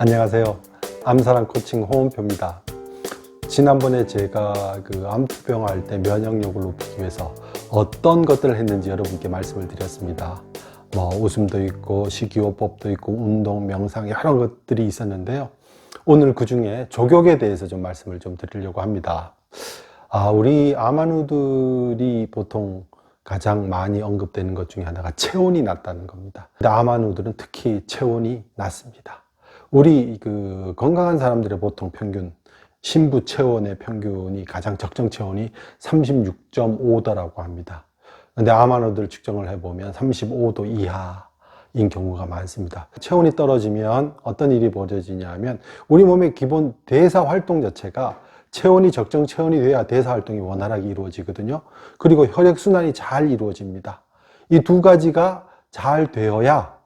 안녕하세요. 암사랑 코칭 홍은표입니다. 지난번에 제가 그 암투병 할 때 면역력을 높이기 위해서 어떤 것들을 했는지 여러분께 말씀을 드렸습니다. 뭐 웃음도 있고 식이요법도 있고 운동, 명상 여러 것들이 있었는데요. 오늘 그 중에 조격에 대해서 좀 말씀을 좀 드리려고 합니다. 아, 우리 아마누들이 보통 가장 많이 언급되는 것 중에 하나가 체온이 낮다는 겁니다. 근데 아마누들은 특히 체온이 낮습니다. 우리 그 건강한 사람들의 보통 평균 신부 체온의 평균이 가장 적정 체온이 36.5도라고 합니다. 근데 아마노들 측정을 해보면 35도 이하인 경우가 많습니다. 체온이 떨어지면 어떤 일이 벌어지냐면 우리 몸의 기본 대사 활동 자체가 체온이 적정 체온이 돼야 대사 활동이 원활하게 이루어지거든요. 그리고 혈액 순환이 잘 이루어집니다. 이 두 가지가 잘 되어야 아,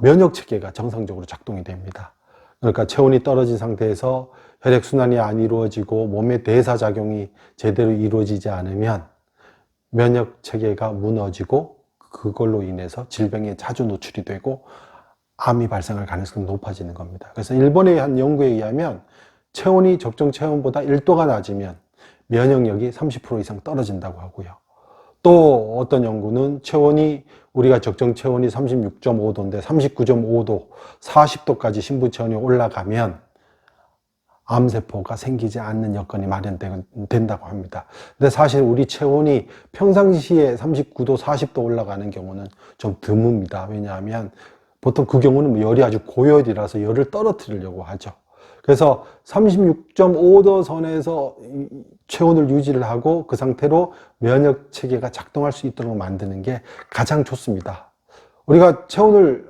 면역 체계가 정상적으로 작동이 됩니다. 그러니까 체온이 떨어진 상태에서 혈액 순환이 안 이루어지고 몸의 대사 작용이 제대로 이루어지지 않으면 면역 체계가 무너지고 그걸로 인해서 질병에 자주 노출이 되고 암이 발생할 가능성이 높아지는 겁니다. 그래서 일본의 한 연구에 의하면 체온이 적정 체온보다 1도가 낮으면 면역력이 30% 이상 떨어진다고 하고요. 또 어떤 연구는 체온이 우리가 적정 체온이 36.5도인데 39.5도, 40도까지 신부 체온이 올라가면 암세포가 생기지 않는 여건이 마련된다고 합니다. 근데 사실 우리 체온이 평상시에 39도, 40도 올라가는 경우는 좀 드뭅니다. 왜냐하면 보통 그 경우는 열이 아주 고열이라서 열을 떨어뜨리려고 하죠. 그래서 36.5도 선에서 체온을 유지를 하고 그 상태로 면역 체계가 작동할 수 있도록 만드는 게 가장 좋습니다. 우리가 체온을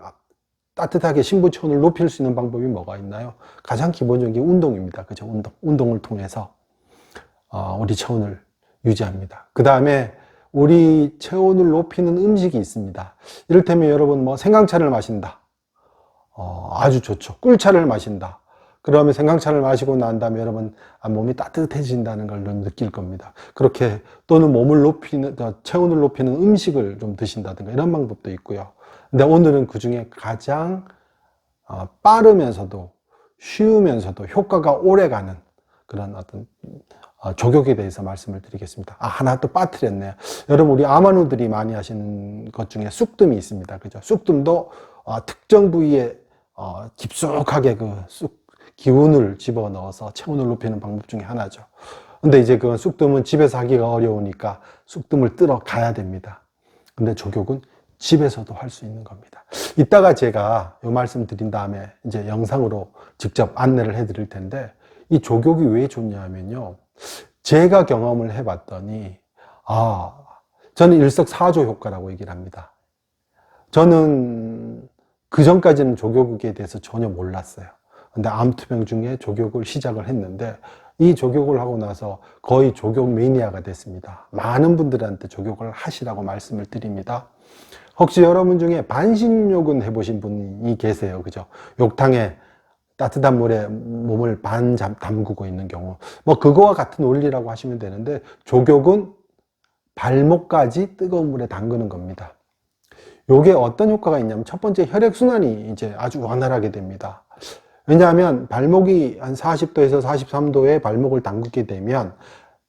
따뜻하게 신부 체온을 높일 수 있는 방법이 뭐가 있나요? 가장 기본적인 게 운동입니다. 그죠? 운동. 운동을 통해서 어, 우리 체온을 유지합니다. 그 다음에 우리 체온을 높이는 음식이 있습니다. 이를테면 여러분 뭐 생강차를 마신다. 어, 아주 좋죠. 꿀차를 마신다. 그러면 생강차를 마시고 난 다음에 여러분 아, 몸이 따뜻해진다는 걸 느낄 겁니다. 그렇게 또는 몸을 높이는 체온을 높이는 음식을 좀 드신다든가 이런 방법도 있고요. 근데 오늘은 그 중에 가장 어, 빠르면서도 쉬우면서도 효과가 오래 가는 그런 어떤 어, 조격에 대해서 말씀을 드리겠습니다. 아, 하나 또 빠뜨렸네요. 여러분, 우리 아마누들이 많이 하시는 것 중에 쑥뜸이 있습니다. 그죠? 쑥뜸도 어, 특정 부위에 깊숙하게 그 쑥, 기운을 집어 넣어서 체온을 높이는 방법 중에 하나죠. 근데 이제 그 쑥뜸은 집에서 하기가 어려우니까 쑥뜸을 뜨러 가야 됩니다. 근데 조격은 집에서도 할 수 있는 겁니다. 이따가 제가 이 말씀 드린 다음에 이제 영상으로 직접 안내를 해 드릴 텐데 이 조격이 왜 좋냐면요. 제가 경험을 해 봤더니 아, 저는 일석사조 효과라고 얘기를 합니다. 저는 그 전까지는 조격에 대해서 전혀 몰랐어요. 근데 암투병 중에 조격을 시작을 했는데 이 조격을 하고 나서 거의 조격 매니아가 됐습니다. 많은 분들한테 조격을 하시라고 말씀을 드립니다. 혹시 여러분 중에 반신욕은 해보신 분이 계세요. 그죠? 욕탕에 따뜻한 물에 몸을 반 담그고 있는 경우. 뭐, 그거와 같은 원리라고 하시면 되는데, 조격은 발목까지 뜨거운 물에 담그는 겁니다. 요게 어떤 효과가 있냐면, 첫 번째 혈액순환이 이제 아주 원활하게 됩니다. 왜냐하면 발목이 한 40도에서 43도에 발목을 담그게 되면,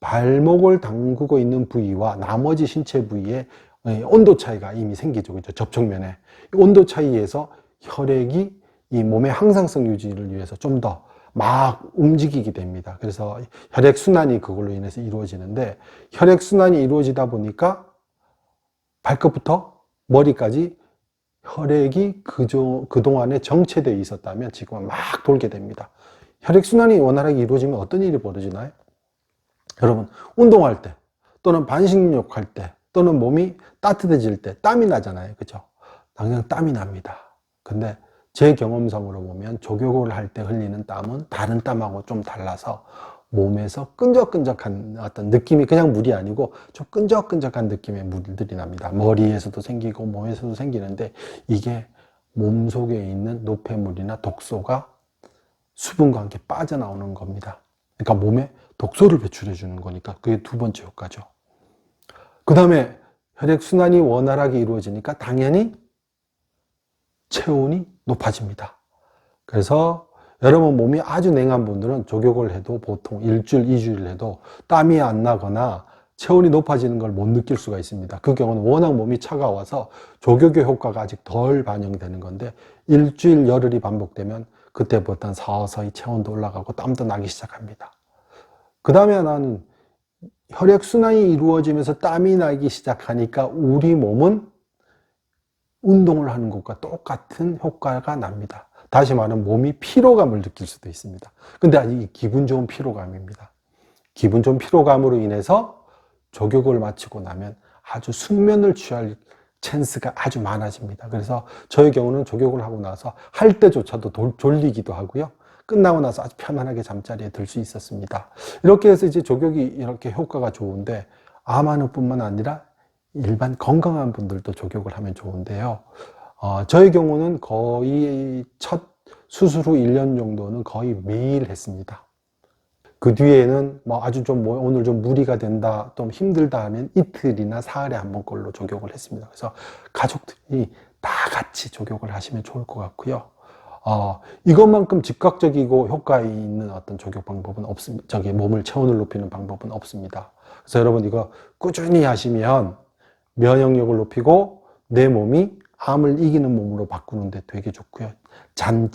발목을 담그고 있는 부위와 나머지 신체 부위에 예, 온도 차이가 이미 생기죠. 그죠? 접촉면에. 온도 차이에서 혈액이 이 몸의 항상성 유지를 위해서 좀 더 막 움직이게 됩니다. 그래서 혈액 순환이 그걸로 인해서 이루어지는데 혈액 순환이 이루어지다 보니까 발끝부터 머리까지 혈액이 그조, 그동안에 정체되어 있었다면 지금은 막 돌게 됩니다. 혈액 순환이 원활하게 이루어지면 어떤 일이 벌어지나요? 여러분, 운동할 때 또는 반식욕 할 때, 또는 몸이 따뜻해질 때 땀이 나잖아요. 그죠? 당장 땀이 납니다. 근데 제 경험상으로 보면 조격을 할때 흘리는 땀은 다른 땀하고 좀 달라서 몸에서 끈적끈적한 어떤 느낌이 그냥 물이 아니고 좀 끈적끈적한 느낌의 물들이 납니다. 머리에서도 생기고 몸에서도 생기는데 이게 몸 속에 있는 노폐물이나 독소가 수분과 함께 빠져나오는 겁니다. 그러니까 몸에 독소를 배출해 주는 거니까 그게 두 번째 효과죠. 그 다음에 혈액순환이 원활하게 이루어지니까 당연히 체온이 높아집니다. 그래서 여러분 몸이 아주 냉한 분들은 족욕을 해도 보통 일주일, 이주일 해도 땀이 안 나거나 체온이 높아지는 걸 못 느낄 수가 있습니다. 그 경우는 워낙 몸이 차가워서 족욕의 효과가 아직 덜 반영되는 건데 일주일 열흘이 반복되면 그때부터는 서서히 체온도 올라가고 땀도 나기 시작합니다. 그 다음에 하나는 혈액순환이 이루어지면서 땀이 나기 시작하니까 우리 몸은 운동을 하는 것과 똑같은 효과가 납니다. 다시 말하면 몸이 피로감을 느낄 수도 있습니다. 근데 아직 이 기분 좋은 피로감입니다. 기분 좋은 피로감으로 인해서 족욕을 마치고 나면 아주 숙면을 취할 찬스가 아주 많아집니다. 그래서 저의 경우는 족욕을 하고 나서 할 때조차도 돌- 졸리기도 하고요. 끝나고 나서 아주 편안하게 잠자리에 들 수 있었습니다. 이렇게 해서 이제 족욕이 이렇게 효과가 좋은데 암 환우 뿐만 아니라 일반 건강한 분들도 족욕을 하면 좋은데요. 어, 저의 경우는 거의 첫 수술 후 1년 정도는 거의 매일 했습니다. 그 뒤에는 뭐 아주 좀 뭐 오늘 좀 무리가 된다, 좀 힘들다 하면 이틀이나 사흘에 한 번꼴로 족욕을 했습니다. 그래서 가족들이 다 같이 족욕을 하시면 좋을 것 같고요. 어, 이것만큼 즉각적이고 효과 있는 어떤 족욕 방법은 없습니다. 저기 몸을 체온을 높이는 방법은 없습니다. 그래서 여러분 이거 꾸준히 하시면 면역력을 높이고 내 몸이 암을 이기는 몸으로 바꾸는데 되게 좋고요. 잔,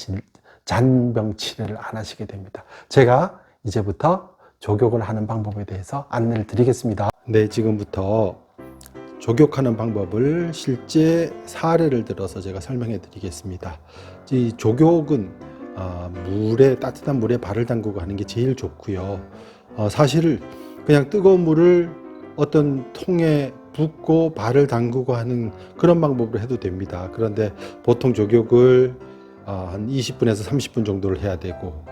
잔병 치레를 안 하시게 됩니다. 제가 이제부터 족욕을 하는 방법에 대해서 안내를 드리겠습니다. 네, 지금부터 족욕하는 방법을 실제 사례를 들어서 제가 설명해 드리겠습니다. 이 족욕은 아, 물에 따뜻한 물에 발을 담그고 하는 게 제일 좋고요. 어, 사실 그냥 뜨거운 물을 어떤 통에 붓고 발을 담그고 하는 그런 방법으로 해도 됩니다. 그런데 보통 족욕을 아, 한 20분에서 30분 정도를 해야 되고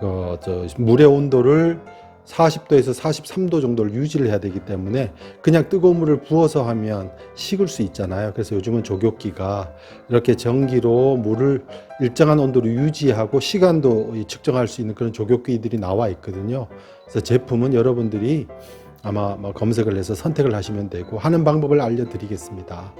어, 저 물의 온도를 40도에서 43도 정도를 유지를 해야 되기 때문에 그냥 뜨거운 물을 부어서 하면 식을 수 있잖아요. 그래서 요즘은 조격기가 이렇게 전기로 물을 일정한 온도로 유지하고 시간도 측정할 수 있는 그런 조격기들이 나와 있거든요. 그래서 제품은 여러분들이 아마 뭐 검색을 해서 선택을 하시면 되고 하는 방법을 알려드리겠습니다.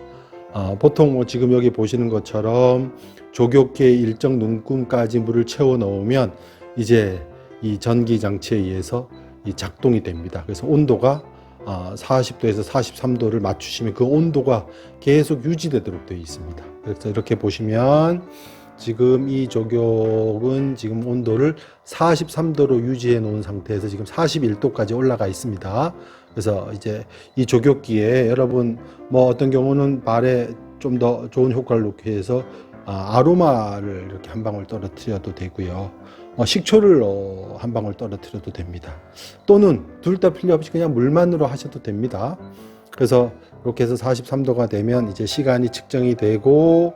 어, 보통 뭐 지금 여기 보시는 것처럼 조격기의 일정 눈금까지 물을 채워 넣으면 이제 이 전기 장치에 의해서 이 작동이 됩니다. 그래서 온도가 어, 40도에서 43도를 맞추시면 그 온도가 계속 유지되도록 되어 있습니다. 그래서 이렇게 보시면 지금 이 조격은 지금 온도를 43도로 유지해 놓은 상태에서 지금 41도까지 올라가 있습니다. 그래서 이제 이 조격기에 여러분 뭐 어떤 경우는 발에 좀 더 좋은 효과를 놓기 위해서 아, 아로마를 이렇게 한 방울 떨어뜨려도 되고요. 어, 식초를 어, 한 방울 떨어뜨려도 됩니다. 또는 둘 다 필요 없이 그냥 물만으로 하셔도 됩니다. 그래서 이렇게 해서 43도가 되면 이제 시간이 측정이 되고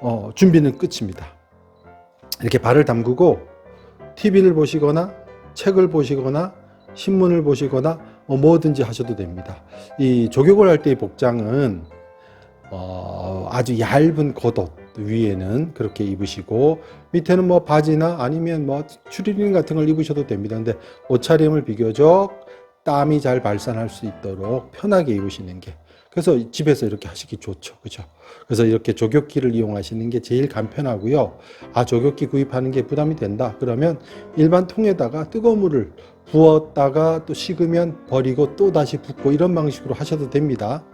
어, 준비는 끝입니다. 이렇게 발을 담그고 TV를 보시거나 책을 보시거나 신문을 보시거나 뭐 뭐든지 하셔도 됩니다. 이 조격을 할 때의 복장은 어, 아주 얇은 겉옷 위에는 그렇게 입으시고 밑에는 뭐 바지나 아니면 뭐 추리닝 같은 걸 입으셔도 됩니다. 근데 옷차림을 비교적 땀이 잘 발산할 수 있도록 편하게 입으시는 게 그래서 집에서 이렇게 하시기 좋죠. 그죠? 그래서 이렇게 조격기를 이용하시는 게 제일 간편하고요. 아, 조격기 구입하는 게 부담이 된다. 그러면 일반 통에다가 뜨거운 물을 부었다가 또 식으면 버리고 또 다시 붓고 이런 방식으로 하셔도 됩니다.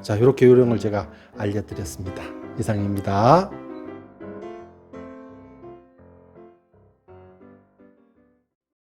자, 이렇게 요령을 제가 알려드렸습니다. 이상입니다.